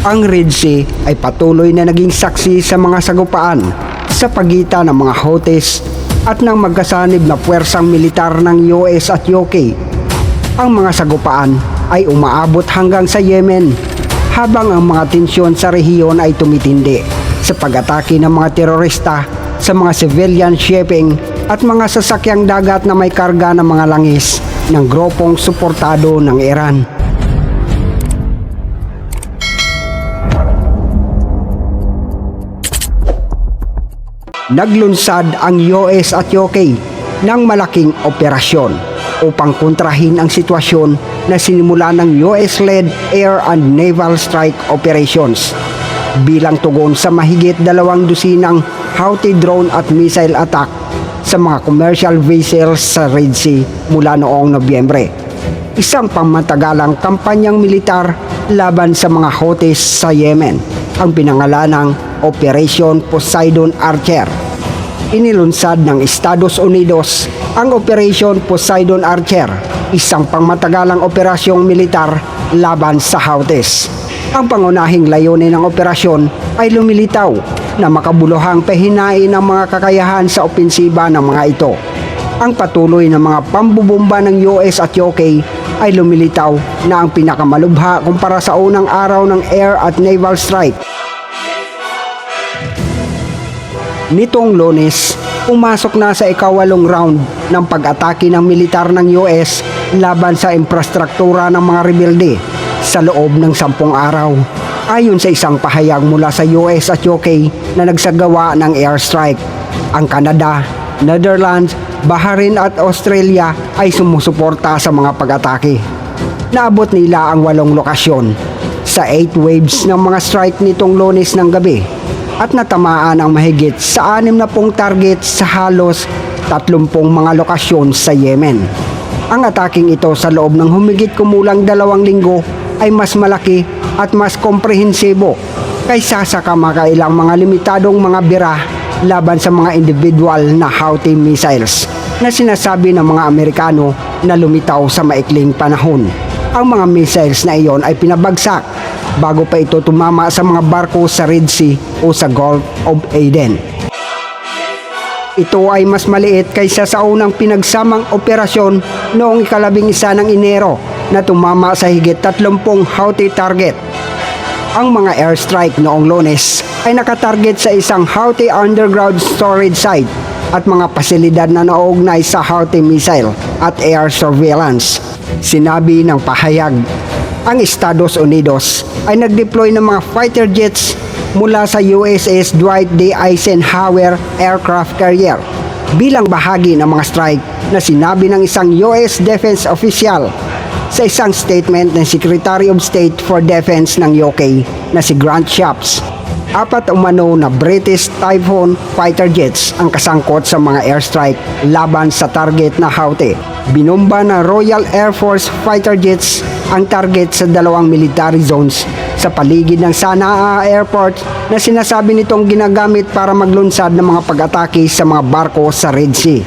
Ang Red Sea ay patuloy na naging saksi sa mga sagupaan sa pagitan ng mga Houthis at ng magkasanib na puwersang militar ng US at UK. Ang mga sagupaan ay umaabot hanggang sa Yemen habang ang mga tensyon sa rehiyon ay tumitindi sa pag-atake ng mga terorista sa mga civilian shipping at mga sasakyang dagat na may karga ng mga langis ng grupong suportado ng Iran. Naglunsad ang US at UK ng malaking operasyon upang kontrahin ang sitwasyon na sinimula ng US-led air and naval strike operations bilang tugon sa mahigit dalawang dusinang Houthi drone at missile attack sa mga commercial vessels sa Red Sea mula noong Nobyembre. Isang pangmatagalang kampanyang militar laban sa mga Houthis sa Yemen ang pinangalanang Operation Poseidon Archer inilunsad ng Estados Unidos ang Operation Poseidon Archer, isang pangmatagalang operasyong militar laban sa Houthis. Ang pangunahing layunin ng operasyon ay lumilitaw na makabuluhang pahinain ang mga kakayahan sa opensiba ng mga ito. Ang patuloy na mga pambubomba ng US at UK ay lumilitaw na ang pinakamalubha kumpara sa unang araw ng air at naval strike Nitong lunes, pumasok na sa ikawalong round ng pag-atake ng militar ng US laban sa infrastruktura ng mga rebelde sa loob ng sampung araw. Ayon sa isang pahayag mula sa US at UK na nagsagawa ng airstrike, ang Canada, Netherlands, Bahrain at Australia ay sumusuporta sa mga pag-atake. Naabot nila ang walong lokasyon sa 8 waves ng mga strike nitong lunes ng gabi at natamaan ang mahigit sa anim na pong target sa halos 30 mga lokasyon sa Yemen. Ang ataking ito sa loob ng humigit kumulang dalawang linggo ay mas malaki at mas komprehensibo kaysa sa kamakailang mga limitadong mga bira laban sa mga individual na Houthi missiles na sinasabi ng mga Amerikano na lumitaw sa maikling panahon. Ang mga missiles na iyon ay pinabagsak bago pa ito tumama sa mga barko sa Red Sea o sa Gulf of Aden. Ito ay mas maliit kaysa sa unang pinagsamang operasyon noong ikalabing isa ng Enero na tumama sa higit 30 Houthi target. Ang mga airstrike noong lunes ay nakatarget sa isang Houthi underground storage site at mga pasilidad na nauugnay sa Houthi missile at air surveillance. Sinabi ng pahayag ang Estados Unidos ay nag-deploy ng mga fighter jets mula sa USS Dwight D. Eisenhower aircraft carrier bilang bahagi ng mga strike na sinabi ng isang US defense official sa isang statement ng Secretary of State for Defense ng UK na si Grant Shapps. Apat umano na British Typhoon fighter jets ang kasangkot sa mga airstrike laban sa target na Houthi. Binomba ng Royal Air Force fighter jets ang target sa dalawang military zones sa paligid ng Sanaa Airport na sinasabi nitong ginagamit para maglunsad ng mga pag-atake sa mga barko sa Red Sea.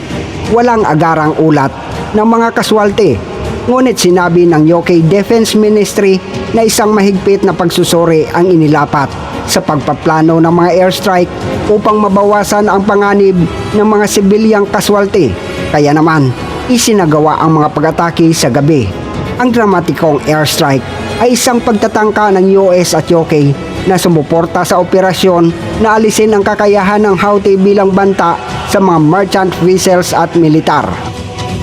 Walang agarang ulat ng mga kaswalte Ngunit sinabi ng UK Defense Ministry na isang mahigpit na pagsusuri ang inilapat sa pagpaplano ng mga airstrike upang mabawasan ang panganib ng mga sibilyang kaswalte. Kaya naman, isinagawa ang mga pag-atake sa gabi. Ang dramatikong airstrike ay isang pagtatangka ng US at UK na sumuporta sa operasyon na alisin ang kakayahan ng Houthi bilang banta sa mga merchant vessels at militar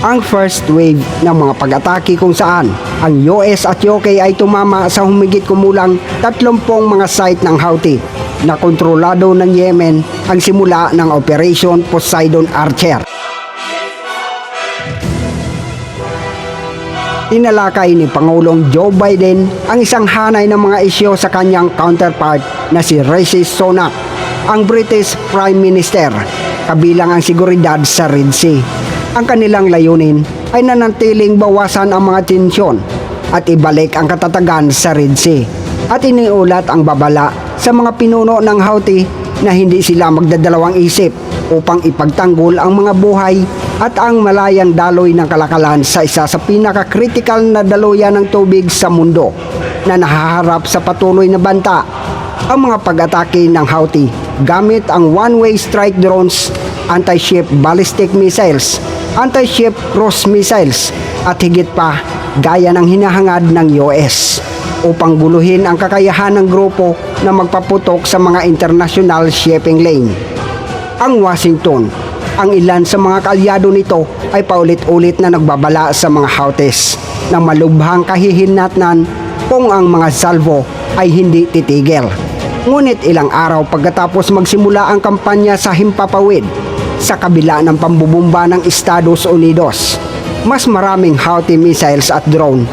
ang first wave ng mga pag-atake kung saan ang US at UK ay tumama sa humigit kumulang 30 mga site ng Houthi na kontrolado ng Yemen ang simula ng Operation Poseidon Archer. Tinalakay ni Pangulong Joe Biden ang isang hanay ng mga isyo sa kanyang counterpart na si Rishi Sunak, ang British Prime Minister, kabilang ang seguridad sa Red Sea. Ang kanilang layunin ay nanantiling bawasan ang mga tensyon at ibalik ang katatagan sa Red Sea at iniulat ang babala sa mga pinuno ng Houthi na hindi sila magdadalawang isip upang ipagtanggol ang mga buhay at ang malayang daloy ng kalakalan sa isa sa pinaka-critical na daluyan ng tubig sa mundo. na nahaharap sa patuloy na banta. Ang mga pag-atake ng Houthi gamit ang one-way strike drones, anti-ship ballistic missiles, anti-ship cruise missiles at higit pa gaya ng hinahangad ng US upang guluhin ang kakayahan ng grupo na magpaputok sa mga international shipping lane. Ang Washington, ang ilan sa mga kaalyado nito ay paulit-ulit na nagbabala sa mga Houthis ng malubhang kahihinatnan kung ang mga salvo ay hindi titigil. Ngunit ilang araw pagkatapos magsimula ang kampanya sa Himpapawid sa kabila ng pambubumba ng Estados Unidos, mas maraming Houthi missiles at drone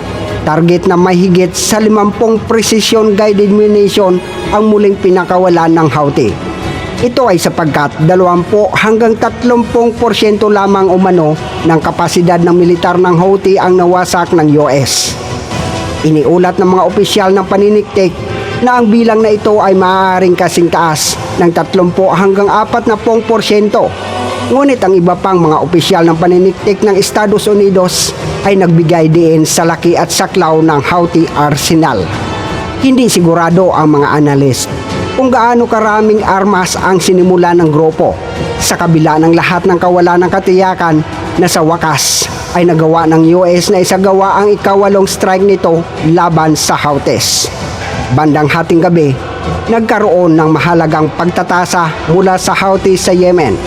target na may higit sa 50 precision guided munition ang muling pinakawalan ng Houthi. Ito ay sapagkat 20 hanggang 30% lamang umano ng kapasidad ng militar ng Houthi ang nawasak ng US. Iniulat ng mga opisyal ng paniniktik na ang bilang na ito ay maaaring kasing taas ng 30 hanggang 40%. Ngunit ang iba pang mga opisyal ng paniniktik ng Estados Unidos ay nagbigay din sa laki at saklaw ng Houthi arsenal. Hindi sigurado ang mga analyst kung gaano karaming armas ang sinimula ng grupo sa kabila ng lahat ng kawalan ng katiyakan na sa wakas ay nagawa ng US na isagawa ang ikawalong strike nito laban sa Houthis. Bandang hating gabi, nagkaroon ng mahalagang pagtatasa mula sa Houthi sa Yemen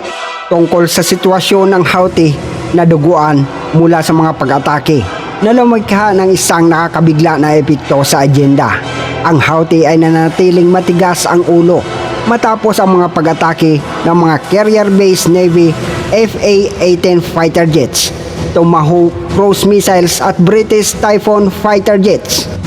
tungkol sa sitwasyon ng Houthi na duguan mula sa mga pag-atake na lumikha ng isang nakakabigla na epekto sa agenda. Ang Houthi ay nanatiling matigas ang ulo matapos ang mga pag-atake ng mga carrier-based Navy FA-18 fighter jets, Tomahawk cruise missiles at British Typhoon fighter jets.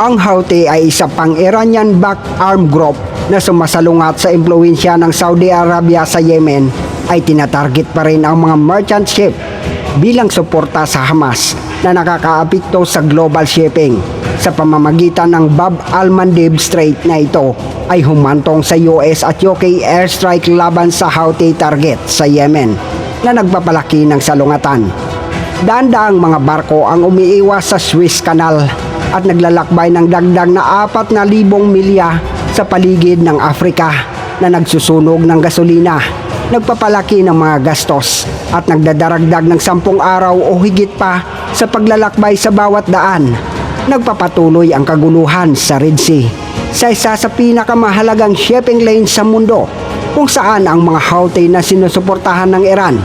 Ang Houthi ay isa pang Iranian-backed armed group na sumasalungat sa impluensya ng Saudi Arabia sa Yemen ay tinatarget pa rin ang mga merchant ship bilang suporta sa Hamas na nakakaapekto sa global shipping. Sa pamamagitan ng Bab al-Mandeb Strait na ito ay humantong sa US at UK airstrike laban sa Houthi target sa Yemen na nagpapalaki ng salungatan. Daang-daang mga barko ang umiiwas sa Suez Canal at naglalakbay ng dagdag na 4,000 milya sa paligid ng Afrika na nagsusunog ng gasolina, nagpapalaki ng mga gastos at nagdadaragdag ng sampung araw o higit pa sa paglalakbay sa bawat daan. Nagpapatuloy ang kaguluhan sa Red Sea sa isa sa pinakamahalagang shipping lane sa mundo kung saan ang mga Houthi na sinusuportahan ng Iran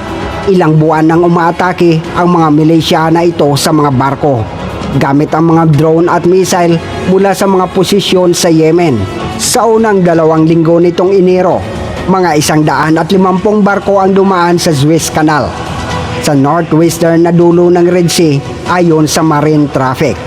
ilang buwan nang umaatake ang mga milisya na ito sa mga barko gamit ang mga drone at missile mula sa mga posisyon sa Yemen. Sa unang dalawang linggo nitong Enero, mga isang daan at limampung barko ang dumaan sa Suez Canal sa northwestern na dulo ng Red Sea ayon sa marine traffic.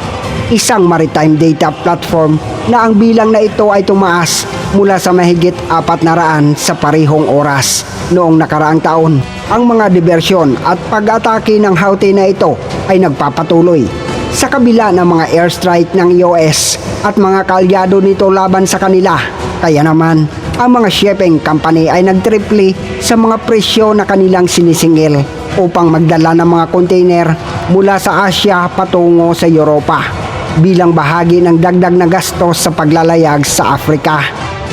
Isang maritime data platform na ang bilang na ito ay tumaas mula sa mahigit apat na raan sa parihong oras noong nakaraang taon. Ang mga diversyon at pag-atake ng Houthi na ito ay nagpapatuloy sa kabila ng mga airstrike ng US at mga kaalyado nito laban sa kanila. Kaya naman, ang mga shipping company ay nagtripli sa mga presyo na kanilang sinisingil upang magdala ng mga container mula sa Asia patungo sa Europa bilang bahagi ng dagdag na gastos sa paglalayag sa Afrika.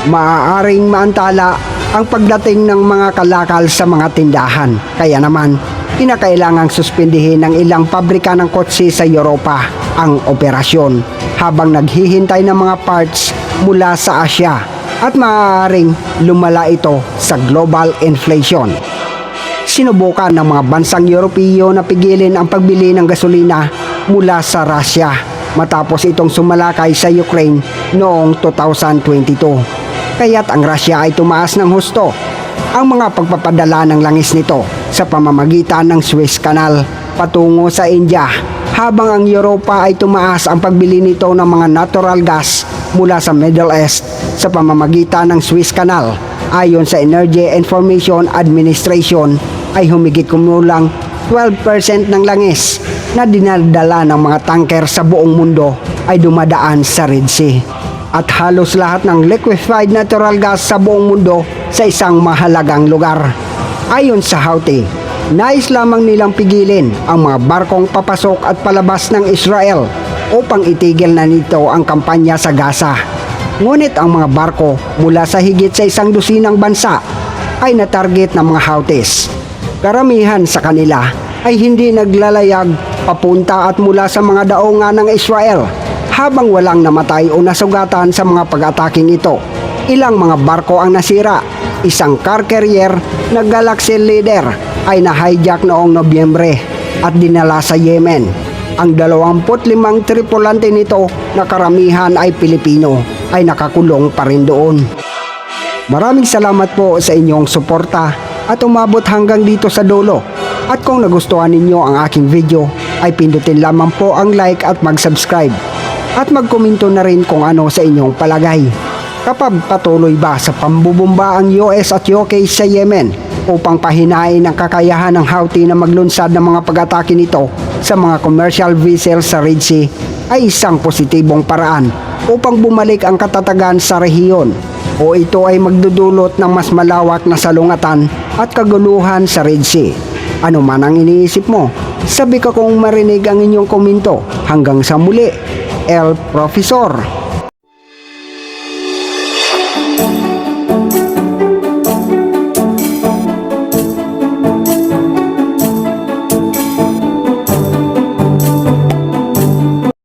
Maaaring maantala ang pagdating ng mga kalakal sa mga tindahan. Kaya naman, kinakailangang suspindihin ng ilang pabrika ng kotse sa Europa ang operasyon habang naghihintay ng mga parts mula sa Asia at maaaring lumala ito sa global inflation. Sinubukan ng mga bansang Europeo na pigilin ang pagbili ng gasolina mula sa Russia matapos itong sumalakay sa Ukraine noong 2022. Kaya't ang Russia ay tumaas ng husto ang mga pagpapadala ng langis nito sa pamamagitan ng Suez Canal patungo sa India. Habang ang Europa ay tumaas ang pagbili nito ng mga natural gas mula sa Middle East sa pamamagitan ng Suez Canal. Ayon sa Energy Information Administration ay humigit kumulang 12% ng langis na dinadala ng mga tanker sa buong mundo ay dumadaan sa Red Sea. At halos lahat ng liquefied natural gas sa buong mundo sa isang mahalagang lugar. Ayon sa Houthi, nais lamang nilang pigilin ang mga barkong papasok at palabas ng Israel upang itigil na nito ang kampanya sa Gaza. Ngunit ang mga barko mula sa higit sa isang dusinang bansa ay natarget ng mga Houthis. Karamihan sa kanila ay hindi naglalayag papunta at mula sa mga daungan ng Israel habang walang namatay o nasugatan sa mga pag-ataking ito. Ilang mga barko ang nasira. Isang car carrier na Galaxy Leader ay na-hijack noong Nobyembre at dinala sa Yemen. Ang 25 tripulante nito na karamihan ay Pilipino ay nakakulong pa rin doon. Maraming salamat po sa inyong suporta at umabot hanggang dito sa dulo. At kung nagustuhan ninyo ang aking video, ay pindutin lamang po ang like at mag-subscribe. At magkomento na rin kung ano sa inyong palagay. Kapag patuloy ba sa pambubumba ang US at UK sa Yemen upang pahinain ang kakayahan ng Houthi na maglunsad ng mga pag-atake nito sa mga commercial vessels sa Red Sea ay isang positibong paraan upang bumalik ang katatagan sa rehiyon o ito ay magdudulot ng mas malawak na salungatan at kaguluhan sa Red Sea. Ano man ang iniisip mo, sabi ka kung marinig ang inyong komento. Hanggang sa muli, El Profesor.